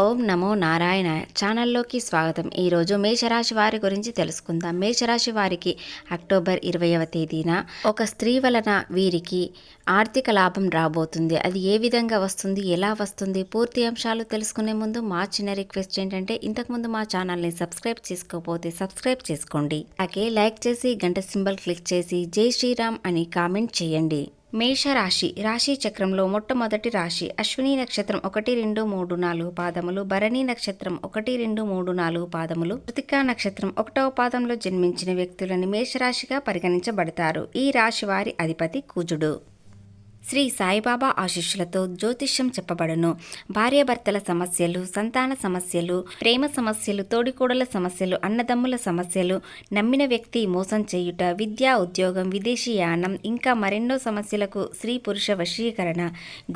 ఓం నమో నారాయణ ఛానల్లోకి స్వాగతం. ఈరోజు మేషరాశి వారి గురించి తెలుసుకుందాం. మేషరాశి వారికి అక్టోబర్ ఇరవైవ తేదీన ఒక స్త్రీ వలన వీరికి ఆర్థిక లాభం రాబోతుంది. అది ఏ విధంగా వస్తుంది? ఎలా వస్తుంది? పూర్తి అంశాలు తెలుసుకునే ముందు మా చిన్న రిక్వెస్ట్ ఏంటంటే ఇంతకుముందు మా ఛానల్ని సబ్స్క్రైబ్ చేసుకోకపోతే సబ్స్క్రైబ్ చేసుకోండి. అలాగే లైక్ చేసి గంట సింబల్ క్లిక్ చేసి జై శ్రీరామ్ అని కామెంట్ చేయండి. మేషరాశి రాశి చక్రంలో మొట్టమొదటి రాశి అశ్విని నక్షత్రం ఒకటి రెండు మూడు నాలుగు పాదములు భరణి నక్షత్రం ఒకటి రెండు మూడు నాలుగు పాదములు కృతికా నక్షత్రం ఒకటవ పాదంలో జన్మించిన వ్యక్తులని మేషరాశిగా పరిగణించబడతారు. ఈ రాశి వారి అధిపతి కుజుడు. శ్రీ సాయిబాబా ఆశీస్సులతో జ్యోతిష్యం చెప్పబడను. భార్యాభర్తల సమస్యలు సంతాన సమస్యలు ప్రేమ సమస్యలు తోడికోడల సమస్యలు అన్నదమ్ముల సమస్యలు నమ్మిన వ్యక్తి మోసం చేయుట విద్యా ఉద్యోగం విదేశీయానం ఇంకా మరెన్నో సమస్యలకు స్త్రీ పురుష వశీకరణ.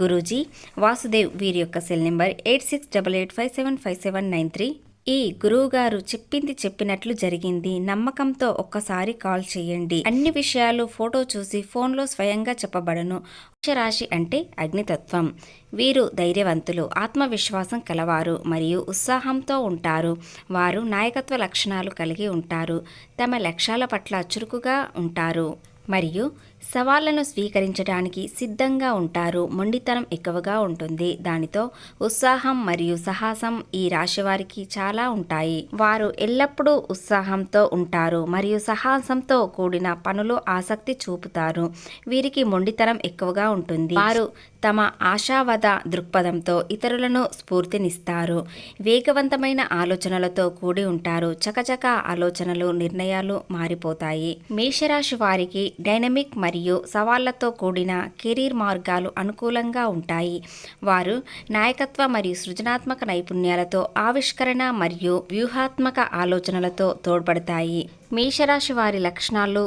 గురూజీ వాసుదేవ్ వీరి యొక్క cell number eight six double eight five seven five seven nine three. ఈ గురువుగారు చెప్పింది చెప్పినట్లు జరిగింది. నమ్మకంతో ఒక్కసారి కాల్ చేయండి. అన్ని విషయాలు ఫోటో చూసి ఫోన్లో స్వయంగా చెప్పబడను. వృక్షరాశి అంటే అగ్నితత్వం. వీరు ధైర్యవంతులు ఆత్మవిశ్వాసం కలవారు మరియు ఉత్సాహంతో ఉంటారు. వారు నాయకత్వ లక్షణాలు కలిగి ఉంటారు. తమ లక్ష్యాల పట్ల చురుకుగా ఉంటారు. మరియు సవాళ్ళను స్వీకరించడానికి సిద్ధంగా ఉంటారు. మొండితనం ఎక్కువగా ఉంటుంది. దానితో ఉత్సాహం మరియు సాహసం ఈ రాశి వారికి చాలా ఉంటాయి. వారు ఎల్లప్పుడూ ఉత్సాహంతో ఉంటారు మరియు సాహసంతో కూడిన పనులు ఆసక్తి చూపుతారు. వీరికి మొండితనం ఎక్కువగా ఉంటుంది. వారు తమ ఆశావద దృక్పథంతో ఇతరులను స్ఫూర్తినిస్తారు. వేగవంతమైన ఆలోచనలతో కూడి ఉంటారు. చకచక ఆలోచనలు నిర్ణయాలు మారిపోతాయి. మేషరాశి వారికి డైనమిక్ మరియు సవాళ్ళతో కూడిన కెరీర్ మార్గాలు అనుకూలంగా ఉంటాయి. వారు నాయకత్వ మరియు సృజనాత్మక నైపుణ్యాలతో ఆవిష్కరణ మరియు వ్యూహాత్మక ఆలోచనలతో తోడ్పడతాయి. మేషరాశి వారి లక్షణాలు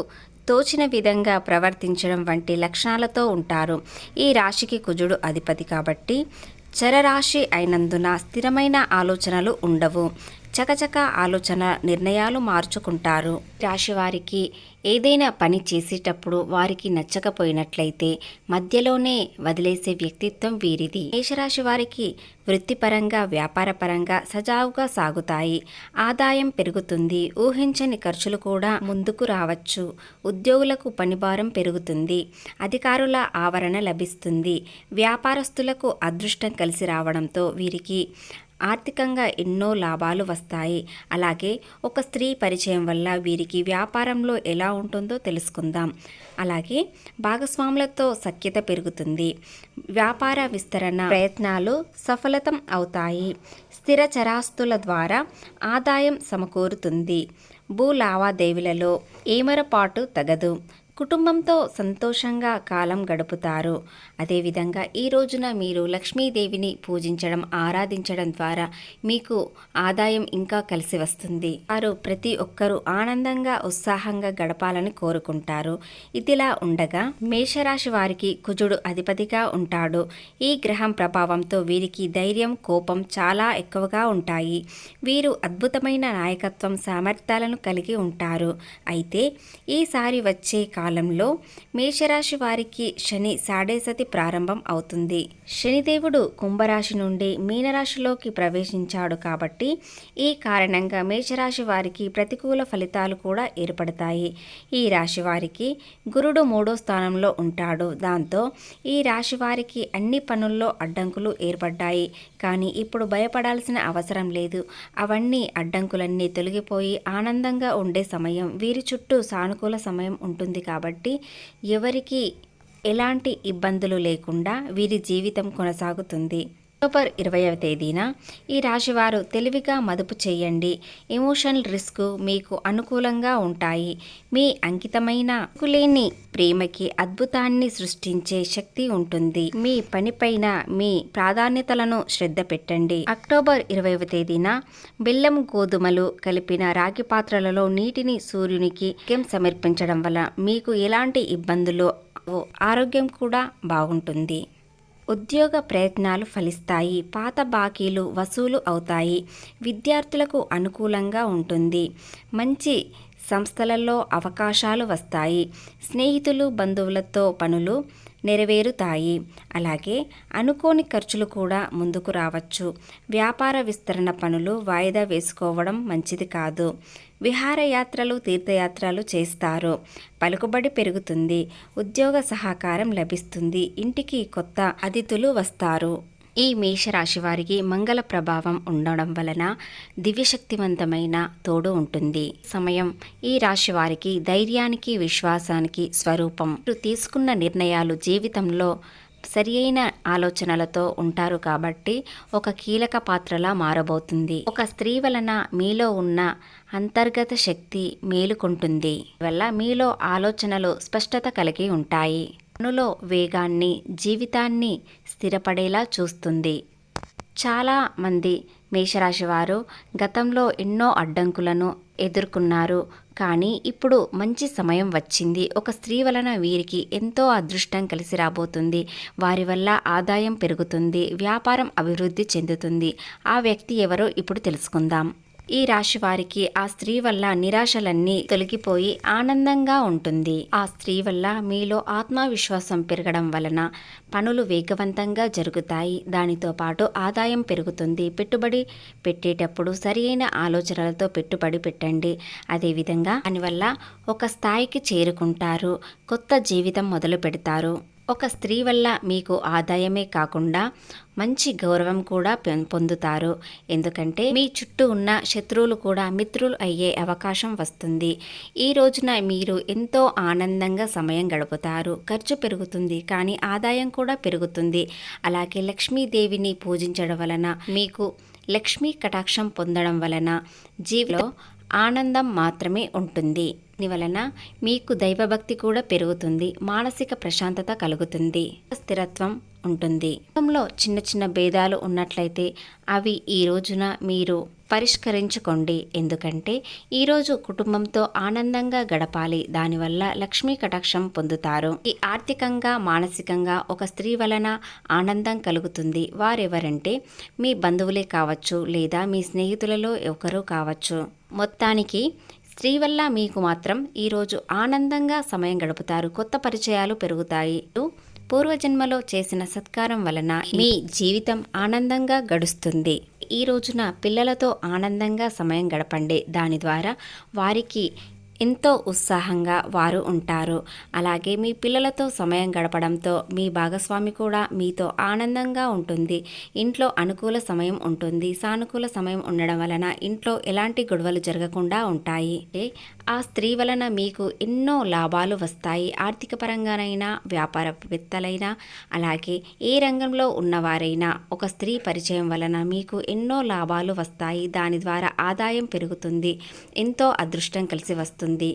తోచిన విధంగా ప్రవర్తించడం వంటి లక్షణాలతో ఉంటారు. ఈ రాశికి కుజుడు అధిపతి కాబట్టి చరరాశి అయినందున స్థిరమైన ఆలోచనలు ఉండవు. చకచక ఆలోచన నిర్ణయాలు మార్చుకుంటారు. రాశి వారికి ఏదైనా పని చేసేటప్పుడు వారికి నచ్చకపోయినట్లయితే మధ్యలోనే వదిలేసే వ్యక్తిత్వం వీరిది. మేషరాశి వారికి వృత్తిపరంగా వ్యాపారపరంగా సజావుగా సాగుతాయి. ఆదాయం పెరుగుతుంది. ఊహించని ఖర్చులు కూడా ముందుకు రావచ్చు. ఉద్యోగులకు పనిభారం పెరుగుతుంది. అధికారుల ఆవరణ లభిస్తుంది. వ్యాపారస్తులకు అదృష్టం కలిసి రావడంతో వీరికి ఆర్థికంగా ఎన్నో లాభాలు వస్తాయి. అలాగే ఒక స్త్రీ పరిచయం వల్ల వీరికి వ్యాపారంలో ఎలా ఉంటుందో తెలుసుకుందాం. అలాగే భాగస్వాములతో సఖ్యత పెరుగుతుంది. వ్యాపార విస్తరణ ప్రయత్నాలు సఫలతం అవుతాయి. స్థిర చరాస్తుల ద్వారా ఆదాయం సమకూరుతుంది. భూ లావాదేవీలలో ఏమరపాటు తగదు. కుటుంబంతో సంతోషంగా కాలం గడుపుతారు. అదేవిధంగా ఈ రోజున మీరు లక్ష్మీదేవిని పూజించడం ఆరాధించడం ద్వారా మీకు ఆదాయం ఇంకా కలిసి వస్తుంది. వారు ప్రతి ఒక్కరూ ఆనందంగా ఉత్సాహంగా గడపాలని కోరుకుంటారు. ఇదిలా ఉండగా మేషరాశి వారికి కుజుడు అధిపతిగా ఉంటాడు. ఈ గ్రహం ప్రభావంతో వీరికి ధైర్యం కోపం చాలా ఎక్కువగా ఉంటాయి. వీరు అద్భుతమైన నాయకత్వం సామర్థ్యాలను కలిగి ఉంటారు. అయితే ఈసారి వచ్చే కాలంలో మేషరాశి వారికి శని సాడేసతి ప్రారంభం అవుతుంది. శనిదేవుడు కుంభరాశి నుండి మీనరాశిలోకి ప్రవేశించాడు కాబట్టి ఈ కారణంగా మేషరాశి వారికి ప్రతికూల ఫలితాలు కూడా ఏర్పడతాయి. ఈ రాశి వారికి గురుడు మూడో స్థానంలో ఉంటాడు. దాంతో ఈ రాశి వారికి అన్ని పనుల్లో అడ్డంకులు ఏర్పడ్డాయి. కానీ ఇప్పుడు భయపడాల్సిన అవసరం లేదు. అవన్నీ అడ్డంకులన్నీ తొలగిపోయి ఆనందంగా ఉండే సమయం వీరి చుట్టూ సానుకూల సమయం ఉంటుంది కాబట్టి ఎవరికి ఎలాంటి ఇబ్బందులు లేకుండా వీరి జీవితం కొనసాగుతుంది. అక్టోబర్ ఇరవైవ తేదీన ఈ రాశివారు తెలివిగా మదుపు చేయండి. ఎమోషనల్ రిస్క్ మీకు అనుకూలంగా ఉంటాయి. మీ అంకితమైన లేని ప్రేమకి అద్భుతాన్ని సృష్టించే శక్తి ఉంటుంది. మీ పనిపైన మీ ప్రాధాన్యతలను శ్రద్ధ పెట్టండి. అక్టోబర్ ఇరవైవ తేదీన బెల్లం గోధుమలు కలిపిన రాగి పాత్రలలో నీటిని సూర్యునికి సమర్పించడం వల్ల మీకు ఎలాంటి ఇబ్బందులు ఆరోగ్యం కూడా బాగుంటుంది. ఉద్యోగ ప్రయత్నాలు ఫలిస్తాయి పాత బాకీలు వసూలు అవుతాయి విద్యార్థులకు అనుకూలంగా ఉంటుంది. మంచి సంస్థలలో అవకాశాలు వస్తాయి. స్నేహితులు బంధువులతో పనులు నెరవేరుతాయి. అలాగే అనుకోని ఖర్చులు కూడా ముందుకు రావచ్చు. వ్యాపార విస్తరణ పనులు వాయిదా వేసుకోవడం మంచిది కాదు. విహారయాత్రలు తీర్థయాత్రలు చేస్తారు. పలుకుబడి పెరుగుతుంది. ఉద్యోగ సహకారం లభిస్తుంది. ఇంటికి కొత్త అతిథులు వస్తారు. ఈ మేషరాశి వారికి మంగళ ప్రభావం ఉండడం వలన దివ్యశక్తివంతమైన తోడు ఉంటుంది. సమయం ఈ రాశి వారికి ధైర్యానికి విశ్వాసానికి స్వరూపం. మీరు తీసుకున్న నిర్ణయాలు జీవితంలో సరి అయిన ఆలోచనలతో ఉంటారు కాబట్టి ఒక కీలక పాత్రలా మారబోతుంది. ఒక స్త్రీ వలన మీలో ఉన్న అంతర్గత శక్తి మేలుకుంటుంది. వల్ల మీలో ఆలోచనలు స్పష్టత కలిగి ఉంటాయి. పనులో వేగాన్ని జీవితాన్ని స్థిరపడేలా చూస్తుంది. చాలా మంది మేషరాశి వారు గతంలో ఎన్నో అడ్డంకులను ఎదుర్కొన్నారు. కానీ ఇప్పుడు మంచి సమయం వచ్చింది. ఒక స్త్రీ వలన వీరికి ఎంతో అదృష్టం కలిసి రాబోతుంది. వారి వల్ల ఆదాయం పెరుగుతుంది. వ్యాపారం అభివృద్ధి చెందుతుంది. ఆ వ్యక్తి ఎవరో ఇప్పుడు తెలుసుకుందాం. ఈ రాశి వారికి ఆ స్త్రీ వల్ల నిరాశలన్నీ తొలగిపోయి ఆనందంగా ఉంటుంది. ఆ స్త్రీ వల్ల మీలో ఆత్మవిశ్వాసం పెరగడం వలన పనులు వేగవంతంగా జరుగుతాయి. దానితో పాటు ఆదాయం పెరుగుతుంది. పెట్టుబడి పెట్టేటప్పుడు సరియైన ఆలోచనలతో పెట్టుబడి పెట్టండి. అదేవిధంగా దానివల్ల ఒక స్థాయికి చేరుకుంటారు. కొత్త జీవితం మొదలు పెడతారు ఒక స్త్రీ వల్ల మీకు ఆదాయమే కాకుండా మంచి గౌరవం కూడా పెం- పొందుతారు. ఎందుకంటే మీ చుట్టూ ఉన్న శత్రువులు కూడా మిత్రులు అయ్యే అవకాశం వస్తుంది. ఈ రోజున మీరు ఎంతో ఆనందంగా సమయం గడుపుతారు. ఖర్చు పెరుగుతుంది కానీ ఆదాయం కూడా పెరుగుతుంది. అలాగే లక్ష్మీదేవిని పూజించడం వలన మీకు లక్ష్మీ కటాక్షం పొందడం వలన జీవిలో ఆనందం మాత్రమే ఉంటుంది. దీని వలన మీకు దైవభక్తి కూడా పెరుగుతుంది. మానసిక ప్రశాంతత కలుగుతుంది. స్థిరత్వం ఉంటుంది. కుటుంబంలో చిన్న చిన్న భేదాలు ఉన్నట్లయితే అవి ఈ రోజున మీరు పరిష్కరించుకోండి. ఎందుకంటే ఈరోజు కుటుంబంతో ఆనందంగా గడపాలి. దానివల్ల లక్ష్మీ కటాక్షం పొందుతారు. ఈ ఆర్థికంగా మానసికంగా ఒక స్త్రీ వలన ఆనందం కలుగుతుంది. వారెవరంటే మీ బంధువులే కావచ్చు లేదా మీ స్నేహితులలో ఒకరు కావచ్చు. మొత్తానికి స్త్రీ వల్ల మీకు మాత్రం ఈరోజు ఆనందంగా సమయం గడుపుతారు. కొత్త పరిచయాలు పెరుగుతాయి. పూర్వజన్మలో చేసిన సత్కారం వలన మీ జీవితం ఆనందంగా గడుస్తుంది. ఈ రోజున పిల్లలతో ఆనందంగా సమయం గడపండి. దాని ద్వారా వారికి ఎంతో ఉత్సాహంగా వారు ఉంటారు. అలాగే మీ పిల్లలతో సమయం గడపడంతో మీ భాగస్వామి కూడా మీతో ఆనందంగా ఉంటుంది. ఇంట్లో అనుకూల సమయం ఉంటుంది. సానుకూల సమయం ఉండడం వలన ఇంట్లో ఎలాంటి గొడవలు జరగకుండా ఉంటాయి. ఆ స్త్రీ వలన మీకు ఎన్నో లాభాలు వస్తాయి. ఆర్థిక పరంగానైనా వ్యాపారవేత్తలైనా అలాగే ఏ రంగంలో ఉన్నవారైనా ఒక స్త్రీ పరిచయం వలన మీకు ఎన్నో లాభాలు వస్తాయి. దాని ద్వారా ఆదాయం పెరుగుతుంది. ఎంతో అదృష్టం కలిసి వస్తుంది. వస్తుంది